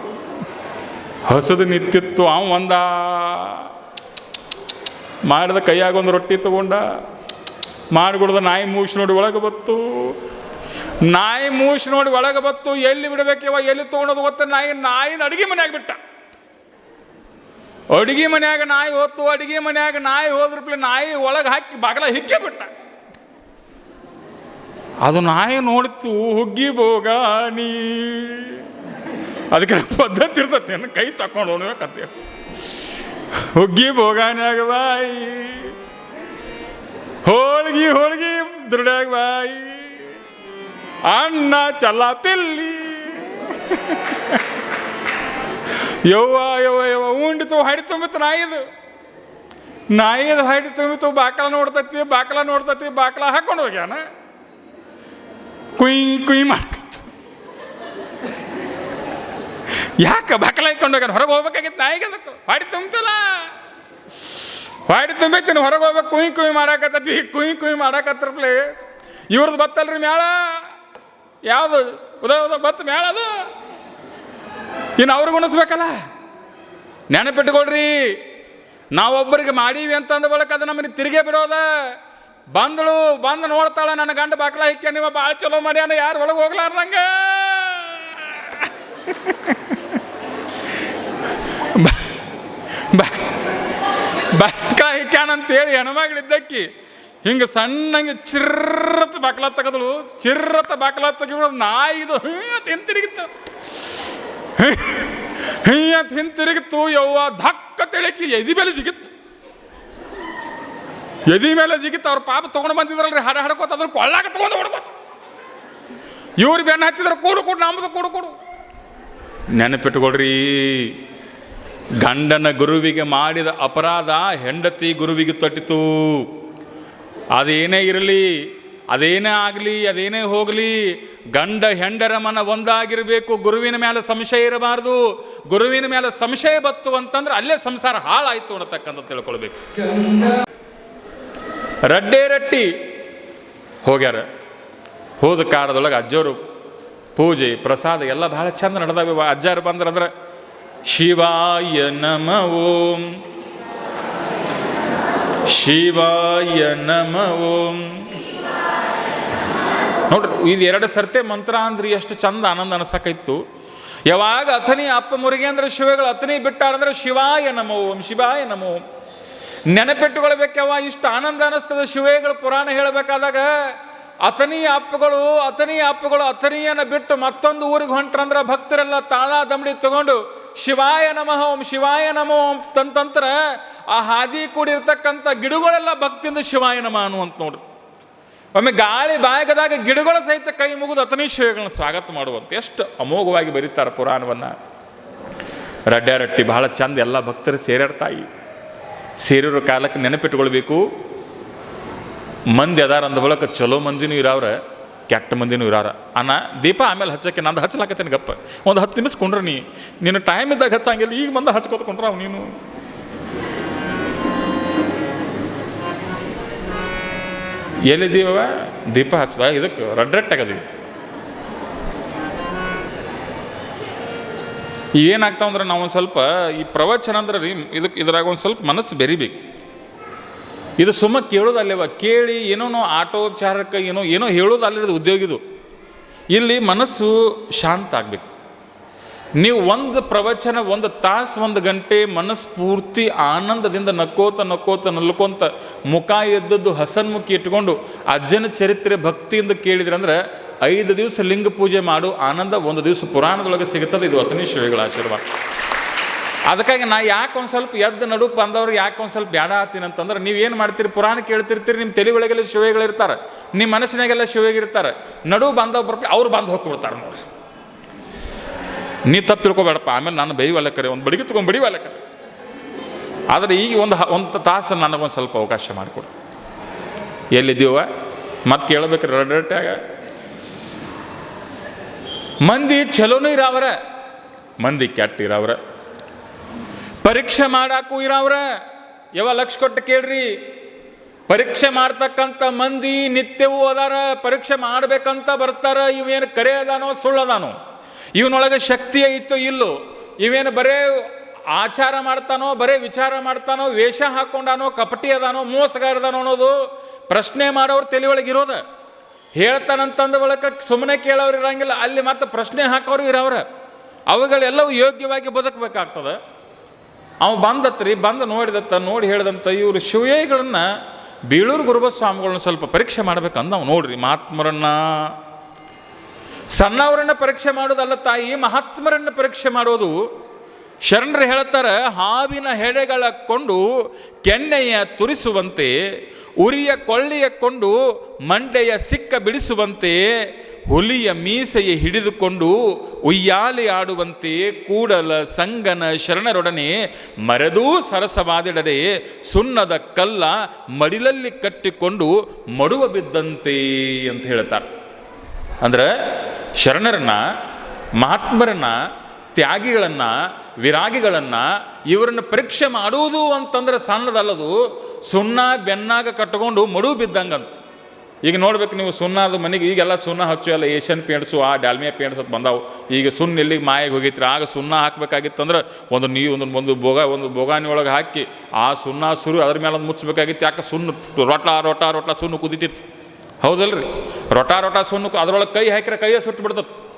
ಹಸದು ನಿಂತಿತ್ತು, ಅವ ಒಂದ. ಮಾಡಿದ ಕೈಯಾಗೊಂದು ರೊಟ್ಟಿ ತಗೊಂಡ. ಮಾಡಿಕೊಡ್ದ ನಾಯಿ ಮೂಸಿ ನೋಡಿ ಒಳಗೆ ಬತ್ತು. ನಾಯಿ ಮೂಸಿ ನೋಡಿ ಒಳಗೆ ಬತ್ತು. ಎಲ್ಲಿ ಬಿಡಬೇಕಿವ ಎಲ್ಲಿ ತೊಗೊಂಡೋದು ಗೊತ್ತ? ನಾಯಿ, ನಾಯಿನ ಅಡುಗೆ ಮನ್ಯಾಗ ಬಿಟ್ಟ. ಅಡುಗೆ ಮನೆಯಾಗ ನಾಯಿ ಹೋತು ಅಡುಗೆ ಮನೆಯಾಗ ನಾಯಿ ಹೋದ್ರಪ್ಲೆ ನಾಯಿ ಒಳಗೆ ಹಾಕಿ ಬಾಗಲ ಹಿಕ್ಕೇ ಬಿಟ್ಟ. ಅದು ನಾಯಿ ನೋಡ್ತು, ಹುಗ್ಗಿ ಬೋಗಾನಿ. ಅದಕ್ಕೆ ಪದ್ಧತಿ ಇರ್ತೈತೆ ಕೈ ತಕೊಂಡು ಹೋಗ್ಬೇಕಂತೆ ಹುಗ್ಗಿ ಬೋಗಾನ್ಯಾಗ ಬಾಯಿ. ಹೋಳ್ಗಿ ಹೋಳ್ಗಿ ದೃಢಾಗ ಬಾಯಿ. ಅಣ್ಣ ಚಲ್ಲ ಪಿಲ್ಲಿ. ಯವ್ವ ಯವ್ವ ಯವ್ವ ಉಂಡಿತು ಹಡಿ ತುಂಬಿತು ನಾಯಿದು. ನಾಯಿದು ಹಡಿ ತುಂಬಿತು ಬಾಕಲ ನೋಡ್ತತಿ ಬಾಕಲ ನೋಡ್ತತಿ, ಬಾಕಲ ಹಾಕೊಂಡು ಹೋಗ್ಯಾನ. ಕುಯ್ ಕುಯ್ ಮಾಡ್ಕತ್ತ ಯಾಕೆ ಬಕಲ ಹೋಗ್ಯಾನ? ಹೊರಗೆ ಹೋಗ್ಬೇಕಾಗಿತ್ತು ನಾಯಿಗೆ ಅದಕ್ಕೆ. ಹೊಡಿ ತುಂಬಲ್ಲ ಹೊಡಿ ತುಂಬೈತೀನಿ ಹೊರಗೆ ಹೋಗ್ಬೇಕು. ಕುಯ್ ಕುಯ್ ಮಾಡಾಕತ್ತತಿ. ಕುಯ್ ಕುಯ್ ಮಾಡಾಕತ್ರಪ್ಲೆ ಇವ್ರದ್ದು ಬತ್ತಲ್ರಿ ಮ್ಯಾಳ. ಯಾವುದು? ಉದ ಉದ ಬತ್ತು ಮ್ಯಾಳ ಅದು. ಇನ್ನು ಅವ್ರಿಗೆ ಉಣಿಸ್ಬೇಕಲ್ಲ. ನೆನಪಿಟ್ಕೊಳ್ರಿ. ನಾವೊಬ್ಬರಿಗೆ ಮಾಡೀವಿ ಅಂತಂದ ಬಳಕ ಅದು ನಮ್ಮನ್ನ ತಿರುಗೇ ಬಿಡೋದ. ಬಂದಳು, ಬಂದು ನೋಡ್ತಾಳೆ ನನ್ನ ಗಂಡ ಬಾಕ್ಲ ಹಿಕ್ಕ ನೀವು ಭಾಳ ಚಲೋ ಮಾಡ್ಯಾನ, ಯಾರು ಒಳಗೆ ಹೋಗ್ಲಾರ್ದಂಗ ಬಾಕ್ಲ ಹಿಕ್ಕ್ಯಾನಂತೇಳಿ ಹೆಣ್ಮಗಳಿದ್ದಕ್ಕಿ, ಹಿಂಗೆ ಸಣ್ಣಂಗೆ ಚಿರ್ರತ್ ಬಾಕ್ಲ ತೆಗೆದಳು, ಚಿರ್ರತ ಬಾಕ್ಲ ತೆಗಿಬಿಡು ನಾಯಿದು ಅಂತ ಹಿಂತಿರುಗಿತ್ತು ಅಂತ ಹಿಂತಿರುಗಿತ್ತು ಯವ್ವ ಧಕ್ಕ ತಿಳಿಕಿ ಎದಿ ಬೆಲೆ ಜಿಗಿತ್ತು. ಎದಿ ಮೇಲೆ ಜಿಗಿತ, ಅವ್ರ ಪಾಪ ತೊಗೊಂಡು ಬಂದಿದ್ರಲ್ರಿ, ಹಾಡ ಹಾಡ್ಕೋತ ಅದ್ರ ಕೊಳ್ಳಾಕ ತೊಗೊಂಡು ಹೊಡ್ಕೋತ. ಇವ್ರು ಬೆನ್ನ ಹತ್ತಿದ್ರೆ ಕೂಡು ಕೂಡು ನಮ್ಮದು ಕೂಡು ಕೂಡು. ನೆನಪಿಟ್ಕೊಳ್ರಿ, ಗಂಡನ ಗುರುವಿಗೆ ಮಾಡಿದ ಅಪರಾಧ ಹೆಂಡತಿ ಗುರುವಿಗೆ ತಟ್ಟಿತು. ಅದೇನೇ ಇರಲಿ, ಅದೇನೇ ಆಗಲಿ, ಅದೇನೇ ಹೋಗಲಿ, ಗಂಡ ಹೆಂಡರ ಮನ ಒಂದಾಗಿರಬೇಕು, ಗುರುವಿನ ಮೇಲೆ ಸಂಶಯ ಇರಬಾರ್ದು. ಗುರುವಿನ ಮೇಲೆ ಸಂಶಯ ಬತ್ತು ಅಂತಂದ್ರೆ ಅಲ್ಲೇ ಸಂಸಾರ ಹಾಳಾಯ್ತು ಅನ್ನತಕ್ಕಂಥ ತಿಳ್ಕೊಳ್ಬೇಕು. ರಡ್ಡೇ ರಟ್ಟಿ ಹೋಗ್ಯಾರ. ಹೋದ ಕಾಲದೊಳಗೆ ಅಜ್ಜೋರು ಪೂಜೆ, ಪ್ರಸಾದ ಎಲ್ಲ ಬಹಳ ಚಂದ ನಡೆದಾವೆ. ಅಜ್ಜಾರು ಬಂದ್ರಂದ್ರೆ, ಶಿವಾಯ ನಮ ಓಂ. ಶಿವಾಯ ನಮ ಓಂ. ನೋಡ್ರಿ, ಇದು ಎರಡು ಸರ್ತೆ ಮಂತ್ರ ಅಂದ್ರೆ ಎಷ್ಟು ಚಂದ ಆನಂದ ಅನಿಸಕೈತು ಯಾವಾಗ ಅಥನಿ ಅಪ್ಪ ಮುರುಗೇಂದ್ರ ಶಿವಗಳು ಅಥನಿ ಬಿಟ್ಟಾಡಂದ್ರೆ ಶಿವಾಯ ನಮೋ ಓಂ, ಶಿವಾಯ ನಮೋ ಓಂ. ನೆನಪಿಟ್ಟುಕೊಳ್ಬೇಕವ ಇಷ್ಟು ಆನಂದ ಅನಿಸ್ತದೆ ಶಿವೇಗಳು ಪುರಾಣ ಹೇಳಬೇಕಾದಾಗ ಅಥನಿ ಅಪ್ಪಗಳು ಅತನಿ ಅಪ್ಪಗಳು ಅತನಿಯನ್ನು ಬಿಟ್ಟು ಮತ್ತೊಂದು ಊರಿಗೆ ಹೊಂಟ್ರಂದ್ರೆ ಭಕ್ತರೆಲ್ಲ ತಾಳ ದಂಬಡಿ ತಗೊಂಡು, ಶಿವಾಯ ನಮಃ ಓಂ, ಶಿವಾಯ ನಮೋ ಓಂ ತಂತಂತ್ರ ಆ ಹಾದಿ ಕೂಡಿರ್ತಕ್ಕಂಥ ಗಿಡಗಳೆಲ್ಲ ಭಕ್ತಿಯಿಂದ ಶಿವಾಯ ನಮ ಅನ್ನುವಂತ ನೋಡ್ರಿ ಒಮ್ಮೆ ಗಾಳಿ ಬಾಯಗದಾಗ ಗಿಡಗಳ ಸಹಿತ ಕೈ ಮುಗಿದು ಅಥನಿ ಶಿವಗಳನ್ನ ಸ್ವಾಗತ ಮಾಡುವಂತೆ ಎಷ್ಟು ಅಮೋಘವಾಗಿ ಬರೀತಾರೆ ಪುರಾಣವನ್ನು. ರಡ್ಡೆ ರಟ್ಟಿ ಬಹಳ ಚಂದ ಎಲ್ಲ ಭಕ್ತರು ಸೇರ್ಯಾರ ತಾಯಿ. ಸೇರಿರೋ ಕಾಲಕ್ಕೆ ನೆನಪಿಟ್ಕೊಳ್ಬೇಕು. ಮಂದಿ ಅದಾರ ಅಂದ ಬಳಕ ಚಲೋ ಮಂದಿನೂ ಇರಾವ್ರ, ಕೆಟ್ಟ ಮಂದಿನೂ ಇರಾರ. ಅನ್ನ ದೀಪ ಆಮೇಲೆ ಹಚ್ಚಕ್ಕೆ ನಂದು ಹಚ್ಚಲಾಕತ್ತೇನೆ ಗಪ್ಪ. ಒಂದು ಹತ್ತು ನಿಮಿಷ ಕೊಂಡ್ರೆ ನೀ. ನಿನ್ನ ಟೈಮ್ ಇದ್ದಾಗ ಹಚ್ಚಂಗಿಲ್ಲ, ಈಗ ಬಂದ ಹಚ್ಕೋತ ಕೊಂಡ್ರ ಅವ್ ನೀನು. ಎಲ್ಲಿದ್ದೀವ ದೀಪ ಹಚ್ಚದ? ಇದಕ್ಕೆ ರಡ್ರಟ್ಟಾಗದೀವಿ ಏನಾಗ್ತಾವ ಅಂದ್ರೆ ನಾವು ಸ್ವಲ್ಪ ಈ ಪ್ರವಚನ ಅಂದ್ರೆ ರೀ ಇದಕ್ಕೆ ಇದ್ರಾಗ ಒಂದು ಸ್ವಲ್ಪ ಮನಸ್ಸು ಬೆರಿಬೇಕು. ಇದು ಸುಮ್ಮ ಕೇಳೋದಲ್ಲೇವ, ಕೇಳಿ ಏನೋ ಆಟೋಪಚಾರಕ್ಕೆ ಏನೋ ಏನೋ ಹೇಳೋದು ಉದ್ಯೋಗ ಇದು. ಇಲ್ಲಿ ಮನಸ್ಸು ಶಾಂತ ಆಗಬೇಕು. ನೀವು ಒಂದು ಪ್ರವಚನ, ಒಂದು ತಾಸು, ಒಂದು ಗಂಟೆ ಮನಸ್ಸು ಪೂರ್ತಿ ಆನಂದದಿಂದ ನಕ್ಕೋತ ನಕ್ಕೋತ, ನಲ್ಕೋತ ಮುಖ ಎದ್ದದ್ದು ಹಸನ್ಮುಖಿ ಇಟ್ಕೊಂಡು ಅಜ್ಜನ ಚರಿತ್ರೆ ಭಕ್ತಿಯಿಂದ ಕೇಳಿದ್ರೆ ಅಂದ್ರೆ ಐದು ದಿವಸ ಲಿಂಗ ಪೂಜೆ ಮಾಡು, ಆನಂದ ಒಂದು ದಿವಸ ಪುರಾಣದೊಳಗೆ ಸಿಗುತ್ತದೆ. ಇದು ಅತನಿ ಶ್ರೀಗಳ ಆಶೀರ್ವಾದ. ಅದಕ್ಕಾಗಿ ನಾ ಯಾಕೆ ಒಂದು ಸ್ವಲ್ಪ ಎದ್ದು ನಡು ಬಂದವ್ರು ಯಾಕೆ ಒಂದು ಸ್ವಲ್ಪ ಬೇಡ ಆತೀನಿ ಅಂತಂದ್ರೆ, ನೀವು ಏನು ಮಾಡ್ತೀರಿ? ಪುರಾಣ ಕೇಳ್ತಿರ್ತೀರಿ ನಿಮ್ಮ ತಲೆ ಒಳಗೆಲ್ಲ ಶಿವೆಗಳಿರ್ತಾರೆ ನಿಮ್ಮ ಮನಸ್ಸಿನಾಗೆಲ್ಲ ಶಿವಗಿರ್ತಾರೆ ನಡು ಬಂದವ್ ಬರ್ಪಿ ಅವ್ರು ಬಂದು ಹೋಗ್ಬಿಡ್ತಾರೆ ನೋಡ್ರಿ. ನೀ ತಪ್ಪು ತಿಳ್ಕೊಬೇಡಪ್ಪ. ಆಮೇಲೆ ನಾನು ಬೈವಲ್ಲ ಕರೆ, ಒಂದು ಬಡಿಗೆ ತಗೊಂಡು ಬಡಿವಲ್ಲ ಕರೆ. ಆದರೆ ಈಗ ಒಂದು ಒಂದು ತಾಸು ನನಗೊಂದು ಸ್ವಲ್ಪ ಅವಕಾಶ ಮಾಡಿಕೊಡು. ಎಲ್ಲಿದ್ದೀವ ಮತ್ತೆ ಕೇಳಬೇಕ್ರಿ ರಡ್ರಟ್ಟಾಗ ಮಂದಿ ಚಲೋನೂ ಇರಾವ್ರ, ಮಂದಿ ಕೆಟ್ಟ ಇರಾವ್ರ ಪರೀಕ್ಷೆ ಮಾಡಾಕು ಇರಾವ್ರ ಯಾವ ಲಕ್ಷ ಕೊಟ್ಟು ಕೇಳ್ರಿ. ಪರೀಕ್ಷೆ ಮಾಡ್ತಕ್ಕಂಥ ಮಂದಿ ನಿತ್ಯವೂ ಅದಾರ, ಪರೀಕ್ಷೆ ಮಾಡ್ಬೇಕಂತ ಬರ್ತಾರ, ಇವೇನು ಕರೆ ಅದಾನೋ ಸುಳ್ಳದಾನೋ ಇವನೊಳಗೆ ಶಕ್ತಿ ಐತೋ ಇಲ್ಲೋ, ಇವೇನು ಬರೇ ಆಚಾರ ಮಾಡ್ತಾನೋ, ಬರೇ ವಿಚಾರ ಮಾಡ್ತಾನೋ, ವೇಷ ಹಾಕೊಂಡಾನೋ, ಕಪಟಿ ಅದಾನೋ, ಮೋಸಗಾರದಾನೋ ಅನ್ನೋದು ಪ್ರಶ್ನೆ ಮಾಡೋರು ತಲೆ ಒಳಗೆ ಇರೋದ ಹೇಳ್ತಾನಂತಂದ ಬಳಕ ಸುಮ್ಮನೆ ಕೇಳೋರು ಇರಂಗಿಲ್ಲ. ಅಲ್ಲಿ ಮತ್ತೆ ಪ್ರಶ್ನೆ ಹಾಕೋರು ಇರೋವ್ರ. ಅವುಗಳೆಲ್ಲವೂ ಯೋಗ್ಯವಾಗಿ ಬದುಕಬೇಕಾಗ್ತದೆ. ಅವ ಬಂದತ್ರಿ, ಬಂದು ನೋಡಿದತ್ತ, ನೋಡಿ ಹೇಳಿದಂಥ ಇವರು ಶಿವಯ್ಯಗಳನ್ನ ಬೀಳೂರು ಗುರುಬಸ್ವಾಮಿಗಳನ್ನ ಸ್ವಲ್ಪ ಪರೀಕ್ಷೆ ಮಾಡ್ಬೇಕಂದ ಅವ್ನು ನೋಡ್ರಿ, ಮಹಾತ್ಮರನ್ನ. ಸಣ್ಣವರನ್ನ ಪರೀಕ್ಷೆ ಮಾಡೋದಲ್ಲ ತಾಯಿ, ಮಹಾತ್ಮರನ್ನ ಪರೀಕ್ಷೆ ಮಾಡೋದು. ಶರಣರು ಹೇಳ್ತಾರೆ, ಹಾವಿನ ಹೆಡೆಗಳ ಕೊಂಡು ಕೆನ್ನೆಯ ತುರಿಸುವಂತೆ ಉರಿಯ ಕೊಳ್ಳಿಯ ಕೊಂಡು ಮಂಡೆಯ ಸಿಕ್ಕ ಬಿಡಿಸುವಂತೆ, ಹುಲಿಯ ಮೀಸೆಯ ಹಿಡಿದುಕೊಂಡು ಉಯ್ಯಾಲೆ ಆಡುವಂತೆ ಕೂಡಲ ಸಂಗನ ಶರಣರೊಡನೆ ಮರೆದೂ ಸರಸವಾದಿಡದೆ ಸುಣ್ಣದ ಕಲ್ಲ ಮಡಿಲಲ್ಲಿ ಕಟ್ಟಿಕೊಂಡು ಮಡುವ ಬಿದ್ದಂತೆ ಅಂತ ಹೇಳ್ತಾರೆ. ಅಂದ್ರೆ ಶರಣರನ್ನ, ಮಹಾತ್ಮರನ್ನ, ತ್ಯಾಗಿಗಳನ್ನು, ವಿರಾಗಿಗಳನ್ನ ಇವರನ್ನು ಪರೀಕ್ಷೆ ಮಾಡುವುದು ಅಂತಂದ್ರೆ ಸಣ್ಣದಲ್ಲದು, ಸುಣ್ಣ ಬೆನ್ನಾಗ ಕಟ್ಟಿಕೊಂಡು ಮಡು ಬಿದ್ದಂಗಂತ. ಈಗ ನೋಡ್ಬೇಕು ನೀವು ಸುಣ್ಣ ಅದು ಮನೆಗೆ, ಈಗೆಲ್ಲ ಸುಣ್ಣ ಹಚ್ಚು, ಎಲ್ಲ ಏಷ್ಯನ್ ಪೇಂಟ್ಸು, ಆ ಡಾಲ್ಮಿಯಾ ಪೇಂಟ್ಸ್ ಅಂತ ಬಂದಾವು. ಈಗ ಸುಣ್ಣ ಎಲ್ಲಿಗೆ ಮಾಯಿಗೆ ಹೋಗಿತ್ತು ಆಗ ಸುಣ್ಣ ಹಾಕ್ಬೇಕಾಗಿತ್ತಂದ್ರೆ ಒಂದು ನೀ, ಒಂದು ಒಂದು ಬೋಗ, ಒಂದು ಬೋಗಾನಿ ಒಳಗೆ ಹಾಕಿ, ಆ ಸುಣ್ಣ ಸುರು ಅದ್ರ ಮೇಲೆ ಒಂದು ಮುಚ್ಚಬೇಕಾಗಿತ್ತು. ಯಾಕೆ ಸುಣ್ಣ ರೊಟ ರೊಟ ರೊಟ ಸುಣ್ಣ ಕುದಿತಿತ್ತು? ಹೌದಲ್ರಿ? ರೊಟ ರೊಟ ಸುಣ್ಣ ಅದ್ರೊಳಗೆ ಕೈ ಹಾಕಿದ್ರೆ ಕೈಯೇ ಸುಟ್ಟು ಬಿಡ್ತದೆ.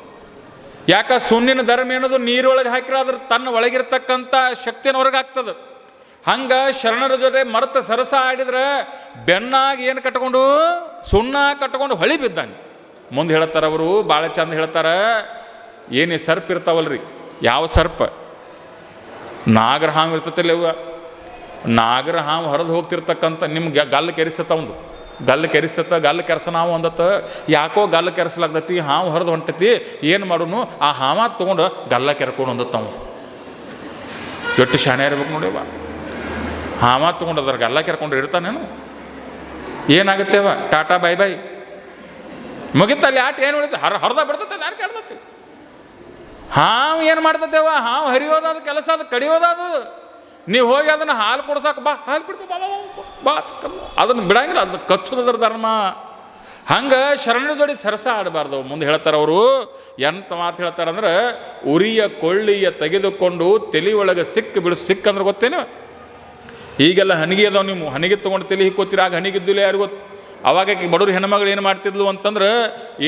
ಯಾಕ ಸುನ್ನಿನ ಧರ್ಮ ಏನದು ನೀರೊಳಗೆ ಹಾಕಿರ ಅದ್ರ ತನ್ನ ಒಳಗಿರ್ತಕ್ಕಂಥ ಶಕ್ತಿನ ಹೊರಗೆ ಹಂಗೆ ಶರಣರ ಜೊತೆ ಮರತ ಸರಸ ಆಡಿದ್ರೆ ಬೆನ್ನಾಗಿ ಏನು ಕಟ್ಕೊಂಡು? ಸುಣ್ಣ ಕಟ್ಕೊಂಡು ಹೊಳಿ ಬಿದ್ದಂಗೆ. ಮುಂದೆ ಹೇಳ್ತಾರೆ ಅವರು ಭಾಳ ಚಂದ ಹೇಳ್ತಾರೆ, ಏನೇ ಸರ್ಪ್ ಇರ್ತಾವಲ್ರಿ? ಯಾವ ಸರ್ಪ? ನಾಗರ ಹಾವು ಇರ್ತತಿಲ್ಲ ಇವ ನಾಗರ ಹಾವು ಹರಿದು ಹೋಗ್ತಿರ್ತಕ್ಕಂಥ ನಿಮ್ಗೆ ಗಲ್ಲ ಕೆರಿಸತ್ತ ಒಂದು ಗಲ್ಲ ಕೆರಿಸ್ತತ, ಗಲ್ಲು ಕೆರಸ ನಾವು ಅಂದತ್ತ. ಯಾಕೋ ಗಲ್ಲು ಕೆರಸಲಾಗ್ತತಿ ಹಾವು ಹರಿದು ಹೊಂಟತಿ, ಏನು ಮಾಡೋನು, ಆ ಹಾವ ತೊಗೊಂಡು ಗಲ್ಲ ಕೆರ್ಕೊಂಡು ಅಂದತ್ತ ಅವ. ಎಷ್ಟು ಶಾಣೆ ಇರ್ಬೇಕು ನೋಡಿವ ಹಾವ ತೊಗೊಂಡು ಅದ್ರ ಗಲ್ಲ ಕೆರ್ಕೊಂಡು ಇರ್ತಾನೇನು? ಏನಾಗುತ್ತೇವ ಟಾಟಾ, ಬೈ ಬೈ. ಮುಗಿತಲ್ಲಿ ಆಟ ಏನು ಉಳಿತು? ಹರ, ಹರ್ದ ಬಿಡ್ತತೆ ಯಾರು ಕೆಡ್ತತಿ ಹಾವು ಏನು ಮಾಡ್ತದೇವ ಹಾವು ಹರಿಯೋದಾದ ಕೆಲಸ ಅದು ಕಡಿಯೋದದು ನೀವು ಹೋಗಿ ಅದನ್ನು ಹಾಲು ಕೊಡ್ಸಕ್ಕೆ ಬಾ ಹಾಲು ಕೊಡ್ತೀವಿ ಬಾ ಬಾ, ಅದನ್ನು ಬಿಡಂಗಿಲ್ಲ ಅದು ಕಚ್ಚುದದ್ರ ಧರ್ಮ. ಹಂಗೆ ಶರಣರ ಜೋಡಿ ಸರಸ ಆಡಬಾರ್ದು. ಮುಂದೆ ಹೇಳ್ತಾರೆ ಅವರು ಎಂತ ಮಾತು ಹೇಳ್ತಾರಂದ್ರೆ ಉರಿಯ ಕೊಳ್ಳಿಯ ತೆಗೆದುಕೊಂಡು ತಲೆ ಒಳಗೆ ಸಿಕ್ಕ ಬಿಡು ಸಿಕ್ಕ ಅಂದ್ರೆ ಗೊತ್ತೇನು? ಈಗೆಲ್ಲ ಹನಿಗೆ ಅದಾವ ನೀವು ಹನಿಗೆ ತೊಗೊಂಡು ತಲೆ ಹಿಕ್ಕೋತೀರಿ? ಆಗ ಹನಿಗಿದ್ದಿಲ್ಲ ಯಾರು ಗೊತ್ತು? ಅವಾಗ ಬಡವ್ರ ಹೆಣ್ಮಗಳು ಏನು ಮಾಡ್ತಿದ್ಲು ಅಂತಂದ್ರೆ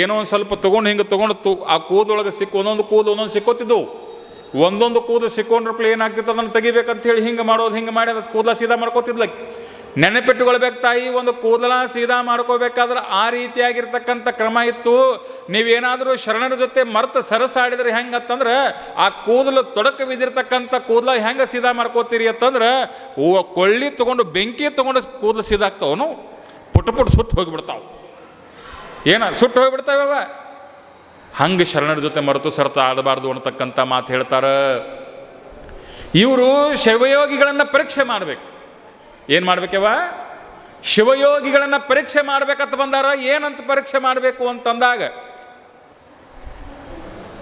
ಏನೋ ಒಂದು ಸ್ವಲ್ಪ ತೊಗೊಂಡು ಹಿಂಗೆ ತೊಗೊಂಡು ತು ಆ ಕೂದೊಳಗೆ ಸಿಕ್ಕು ಒಂದೊಂದು ಕೂದು ಒಂದೊಂದು ಸಿಕ್ಕೋತಿದ್ದವು ಒಂದೊಂದು ಕೂದಲು ಸಿಕ್ಕೊಂಡ್ರಪ್ಲೆ ಏನಾಗ್ತಿತ್ತು ಅದನ್ನು ತೆಗಿಬೇಕಂತ ಹೇಳಿ ಹಿಂಗೆ ಮಾಡೋದು, ಹಿಂಗೆ ಮಾಡಿ ಅದು ಕೂದಲ ಸೀದಾ ಮಾಡ್ಕೋತಿದ್ಲ. ನೆನಪಿಟ್ಟುಕೊಳ್ಬೇಕು ತಾಯಿ, ಒಂದು ಕೂದಲ ಸೀದಾ ಮಾಡ್ಕೋಬೇಕಾದ್ರೆ ಆ ರೀತಿಯಾಗಿರ್ತಕ್ಕಂಥ ಕ್ರಮ ಇತ್ತು. ನೀವೇನಾದರೂ ಶರಣರ ಜೊತೆ ಮರ್ತ ಸರಸಾಡಿದ್ರೆ ಅಂತಂದ್ರೆ ಆ ಕೂದಲು ತೊಡಕ ಬಿದ್ದಿರ್ತಕ್ಕಂಥ ಕೂದಲ ಹೆಂಗೆ ಸೀದಾ ಮಾಡ್ಕೋತೀರಿ ಅಂತಂದ್ರೆ ಕೊಳ್ಳಿ ತೊಗೊಂಡು, ಬೆಂಕಿ ತೊಗೊಂಡು ಕೂದಲು ಸೀದಾ ಆಗ್ತಾವನು. ಪುಟ ಪುಟ ಸುಟ್ಟು ಹೋಗಿಬಿಡ್ತಾವೆ. ಏನ ಸುಟ್ಟು ಹೋಗಿಬಿಡ್ತಾವೆ ಹಂಗೆ ಶರಣರ ಜೊತೆ ಮರೆತು ಸರತ ಆಡಬಾರ್ದು ಅನ್ನತಕ್ಕಂಥ ಮಾತು ಹೇಳ್ತಾರೆ. ಇವರು ಶಿವಯೋಗಿಗಳನ್ನು ಪರೀಕ್ಷೆ ಮಾಡಬೇಕು. ಏನು ಮಾಡ್ಬೇಕವ? ಶಿವಯೋಗಿಗಳನ್ನು ಪರೀಕ್ಷೆ ಮಾಡ್ಬೇಕಂತ ಬಂದಾರ, ಏನಂತ ಪರೀಕ್ಷೆ ಮಾಡಬೇಕು ಅಂತಂದಾಗ,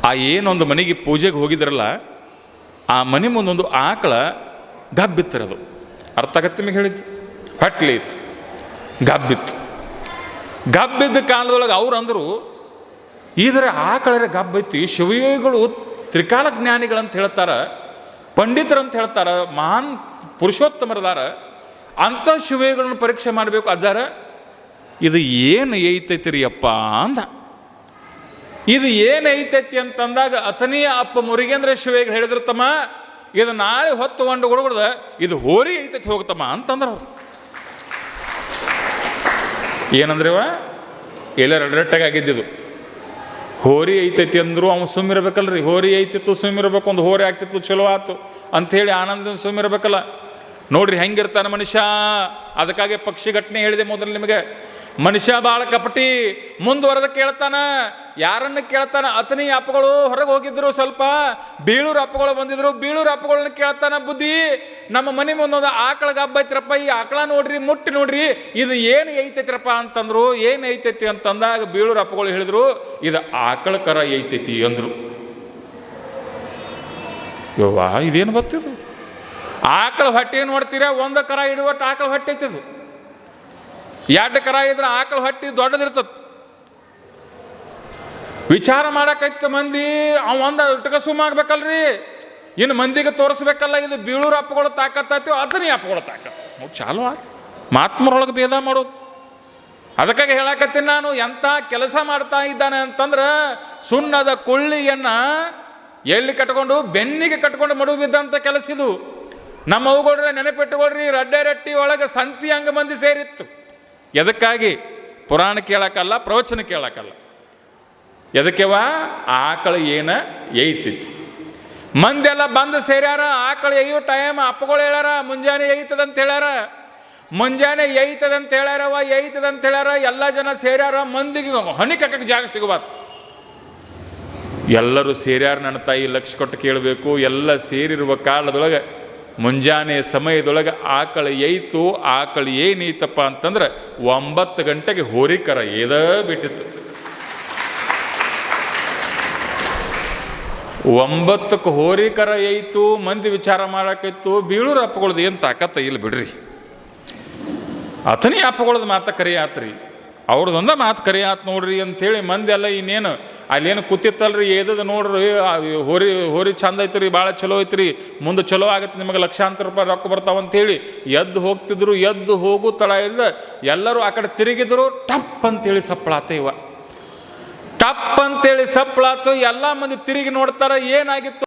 ಆ ಏನೊಂದು ಮನೆಗೆ ಪೂಜೆಗೆ ಹೋಗಿದ್ರಲ್ಲ, ಆ ಮನೆ ಮುಂದೊಂದು ಆಕಳ ಗಬ್ಬಿತ್ತಿರೋದು. ಅರ್ಥ ಆಗತ್ತೆ ನಿಮಗೆ ಹೇಳಿದ್ದು? ಹೊಟ್ಲಿ ಇತ್ತು. ಗಬ್ಬಿತ್ತು. ಗಬ್ಬಿದ್ದ ಕಾಲದೊಳಗೆ ಅವ್ರು ಅಂದರು ಇದರ ಆ ಕಳರೆ ಗಬ್ಬೈತಿ ಶಿವಯೋಗಿಗಳು ತ್ರಿಕಾಲ ಜ್ಞಾನಿಗಳಂತ ಹೇಳ್ತಾರ, ಪಂಡಿತರಂತ ಹೇಳ್ತಾರೆ, ಮಹಾನ್ ಪುರುಷೋತ್ತಮರದಾರ. ಅಂಥ ಶಿವಯೋಗಿಗಳನ್ನು ಪರೀಕ್ಷೆ ಮಾಡಬೇಕು. ಅಜ್ಜಾರ, ಇದು ಏನು ಐತೈತಿ ರೀ ಅಪ್ಪ ಅಂದ. ಇದು ಏನು ಐತೈತಿ ಅಂತಂದಾಗ ಅಥನಿಯ ಅಪ್ಪ ಮುರುಗೇಂದ್ರ ಶಿವಯೋಗಿ ಹೇಳಿದ್ರು, ತಮ್ಮ, ಇದು ನಾಳೆ ಹೊತ್ತು ಒಂದು ಹುಡುಗಡ್ದ ಇದು ಹೋರಿ ಐತೈತಿ ಹೋಗ್ತಮ್ಮ ಅಂತಂದ್ರೆ ಅವ್ರು. ಏನಂದ್ರವ? ಎಲ್ಲ ರೆಡ್ರೆಟ್ಟಾಗಿ ಆಗಿದ್ದಿದ್ದು ಹೋರಿ ಐತೈತಿ ಅಂದ್ರು ಅವ್ನು ಸುಮ್ಮಿರ್ಬೇಕಲ್ರಿ. ಹೋರಿ ಐತಿತ್ತು ಸುಮ್ಮಿರ್ಬೇಕು, ಒಂದು ಹೋರಿ ಆಗ್ತಿತ್ತು ಚಲೋ ಆಯ್ತು ಅಂಥೇಳಿ ಆನಂದ ಸುಮ್ಮಿರ್ಬೇಕಲ್ಲ. ನೋಡ್ರಿ ಹೆಂಗಿರ್ತಾನೆ ಮನುಷ್ಯ. ಅದಕ್ಕಾಗಿ ಪಕ್ಷಿ ಘಟನೆ ಹೇಳಿದೆ ಮೊದಲು ನಿಮಗೆ. ಮನುಷ್ಯ ಭಾಳ ಕಪಟಿ ಮುಂದುವರೆದ ಕೇಳ್ತಾನ, ಯಾರನ್ನ ಕೇಳ್ತಾನ, ಅತನಿ ಅಪ್ಪಗಳು ಹೊರಗೆ ಹೋಗಿದ್ರು ಸ್ವಲ್ಪ, ಬೀಳೂರು ಅಪ್ಪಗಳು ಬಂದಿದ್ರು, ಬೀಳೂರು ಅಪ್ಪಗಳನ್ನ ಕೇಳ್ತಾನ ಬುದ್ಧಿ, ನಮ್ಮ ಮನೆ ಮುಂದೊಂದು ಆಕಳಗ ಗಬ್ಬ ಐತ್ರಪ್ಪ, ಈ ಆಕಳ ನೋಡ್ರಿ, ಮುಟ್ಟಿ ನೋಡ್ರಿ, ಇದು ಏನು ಐತೈತ್ರಪ್ಪ ಅಂತಂದ್ರು, ಏನು ಐತೈತಿ ಅಂತಂದಾಗ ಬೀಳೂರು ಅಪ್ಪಗಳು ಹೇಳಿದ್ರು, ಇದು ಆಕಳ ಕರ ಐತೈತಿ ಅಂದರು. ಯವ್ವಾ, ಇದೇನು ಗೊತ್ತಿದ್ರು ಆಕಳ ಹೊಟ್ಟೆ ನೋಡ್ತೀರಾ, ಒಂದು ಕರ ಇಡುವಟ್ಟು ಆಕಳ ಹೊಟ್ಟೆ ಐತಿದು. ಎರಡು ಕರ ಇದ್ರೆ ಆಕಳ ಹಟ್ಟಿ ದೊಡ್ಡದಿರ್ತದ. ವಿಚಾರ ಮಾಡಕೈತ ಮಂದಿ, ಅವ ಒಂದು ಇಟ್ಕ ಸುಮ್ಮಾಗ್ಬೇಕಲ್ರಿ ಇನ್ನು ಮಂದಿಗೆ ತೋರಿಸ್ಬೇಕಲ್ಲ, ಇದು ಬೀಳೂರು ಅಪ್ಪಗಳು ತಾಕತ್ತೈತಿ ಅದನ್ನ ಅಪ್ಪಗಳು ತಾಕತ್. ನೋಡಿ ಚಾಲು ಮಾತ್ಮರೊಳಗೆ ಭೇದ ಮಾಡೋದು. ಅದಕ್ಕಾಗಿ ಹೇಳಕತ್ತೀನಿ ನಾನು ಎಂಥ ಕೆಲಸ ಮಾಡ್ತಾ ಇದ್ದಾನೆ ಅಂತಂದ್ರೆ, ಸುಣ್ಣದ ಕೊಳ್ಳಿಯನ್ನ ಎಲ್ಲಿ ಕಟ್ಕೊಂಡು, ಬೆನ್ನಿಗೆ ಕಟ್ಕೊಂಡು ಮಡು ಬಿದ್ದಂಥ ಕೆಲಸ ಇದು. ನಮ್ಮ ಅವುಗಳ್ರೆ ನೆನಪಿಟ್ಟುಕೊಳ್ರಿ ರಡ್ಡೆ ರಟ್ಟಿ ಒಳಗೆ ಸಂತಿ ಹಂಗ ಮಂದಿ ಸೇರಿತ್ತು. ಎದಕ್ಕಾಗಿ? ಪುರಾಣ ಕೇಳಕ್ಕಲ್ಲ ಪ್ರವಚನ ಕೇಳಕ್ಕಲ್ಲ ಎದಕ್ಕೆವ ಆಕಳು ಏನ ಏಯ್ತಿತ್ತು ಮಂದೆಲ್ಲ ಬಂದು ಸೇರ್ಯಾರ, ಆಕಳು ಎಯ್ಯೋ ಟೈಮ್ ಅಪ್ಪಗಳು ಹೇಳ್ಯಾರ, ಮುಂಜಾನೆ ಏಯ್ತದಂತ ಹೇಳ್ಯಾರ. ಮುಂಜಾನೆ ಏಯ್ತದಂತ ಹೇಳ್ಯಾರವ ಏಯ್ತದಂತ ಹೇಳ್ಯಾರ, ಎಲ್ಲ ಜನ ಸೇರ್ಯಾರ, ಮಂದಿಗೆ ಹಣಿ ಕಕ್ಕಕ್ಕೆ ಜಾಗ ಸಿಗಬಾರ್ದು. ಎಲ್ಲರೂ ಸೇರ್ಯಾರ ನನ್ನ ತಾಯಿ ಲಕ್ಷ ಕೊಟ್ಟು ಕೇಳಬೇಕು, ಎಲ್ಲ ಸೇರಿರುವ ಕಾಲದೊಳಗೆ ಮುಂಜಾನೆ ಸಮಯದೊಳಗೆ ಆಕಳು ಏಯ್ತು, ಆಕಳು ಏನೈತಪ್ಪ ಅಂತಂದ್ರೆ ಒಂಬತ್ತು ಗಂಟೆಗೆ ಹೋರಿಕರ ಏದ ಬಿಟ್ಟಿತ್ತು. ಒಂಬತ್ತಕ್ಕೆ ಹೋರಿಕರ ಏಯ್ತು, ಮಂದಿ ವಿಚಾರ ಮಾಡಕ್ಕಿತ್ತು ಬೀಳೂರು ಅಪ್ಪಗಳದ್ದು ಏನು ತಾಕತ್ತ ಇಲ್ಲ ಬಿಡ್ರಿ. ಅಥನಿ ಅಪ್ಪಗಳದ್ದು ಮಾತು ಕರಿ ಆತ್ರಿ ಅವ್ರದ್ದೊಂದ ಮಾತು ಕರಿ ನೋಡ್ರಿ ಅಂಥೇಳಿ ಮಂದಿ ಎಲ್ಲ ಇನ್ನೇನು ಅಲ್ಲೇನು ಕೂತಿತ್ತಲ್ರಿ? ಏದದ ನೋಡ್ರಿ? ಹೋರಿ ಹೋರಿ ಚಂದ ಐತ್ರಿ ಭಾಳ ಚಲೋ ಐತ್ರಿ. ಮುಂದೆ ಚಲೋ ಆಗತ್ತೆ ನಿಮಗೆ ಲಕ್ಷಾಂತರ ರೂಪಾಯಿ ರೊಕ್ಕ ಬರ್ತಾವ ಅಂತೇಳಿ ಎದ್ದು ಹೋಗ್ತಿದ್ರು, ಎದ್ದು ಹೋಗು ತಡ ಇಲ್ಲ ಎಲ್ಲರೂ ಆ ಕಡೆ ತಿರುಗಿದ್ರು, ಟಪ್ ಅಂತೇಳಿ ಸಪ್ಪಳಾತ ಇವ. ಟಪ್ ಅಂತೇಳಿ ಸಪ್ಪಳಾತು ಎಲ್ಲ ಮಂದಿ ತಿರುಗಿ ನೋಡ್ತಾರ, ಏನಾಗಿತ್ತು?